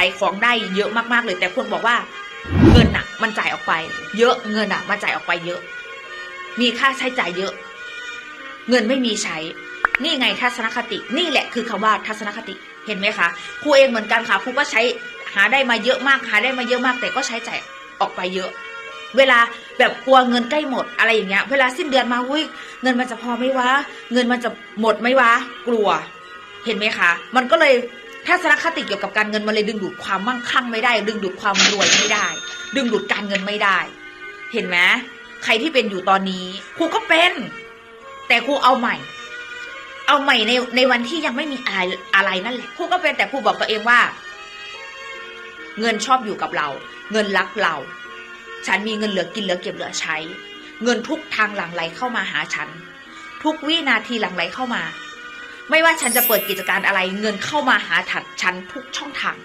ายของได้เยอะมากๆเลย แต่คนบอกว่าเงินอะมันจ่ายออกไป เยอะเงินอะมันจ่ายออกไปเยอะ มีค่าใช้จ่ายเยอะ เงินไม่มีใช้ นี่ไงทัศนคติ นี่แหละคือคำว่าทัศนคติเห็นไหมคะครูเองเหมือนกันค่ะครูก็ใช้หาได้มาเยอะมากหาได้มาเยอะมาก แต่ก็ใช้จ่ายออกไปเยอะ เวลาแบบกลัวเงินใกล้หมดอะไรอย่างเงี้ย เวลาสิ้นเดือนมาอุ้ยเงินมันจะพอไหมวะ เงินมันจะหมดไหมวะ กลัว เห็นไหมคะ มันก็เลย ทัศนคติเกี่ยวกับการเงินมันเลยดึงดูดความมั่งคั่งไม่ได้ ดึงดูดความรวยไม่ได้ ดึงดูดการเงินไม่ได้ เห็นไหมใครที่เป็นอยู่ตอนนี้ครูก็เป็น แต่ครูเอาใหม่ เอาใหม่ในในวันที่ยังไม่มีอะไรอะไรนั่นแหละครูก็เป็นแต่ครูบอกตัวเองว่า เงินชอบอยู่กับเรา เงินรักเรา ฉันมีเงินเหลือกินเหลือเก็บเหลือใช้ เงินทุกทางหลั่งไหลเข้ามาหาฉัน ทุกวินาทีหลั่งไหลเข้ามา ไม่ว่าฉันจะเปิดกิจการอะไรเงินเข้ามาหาฉันฉันทุกช่องทาง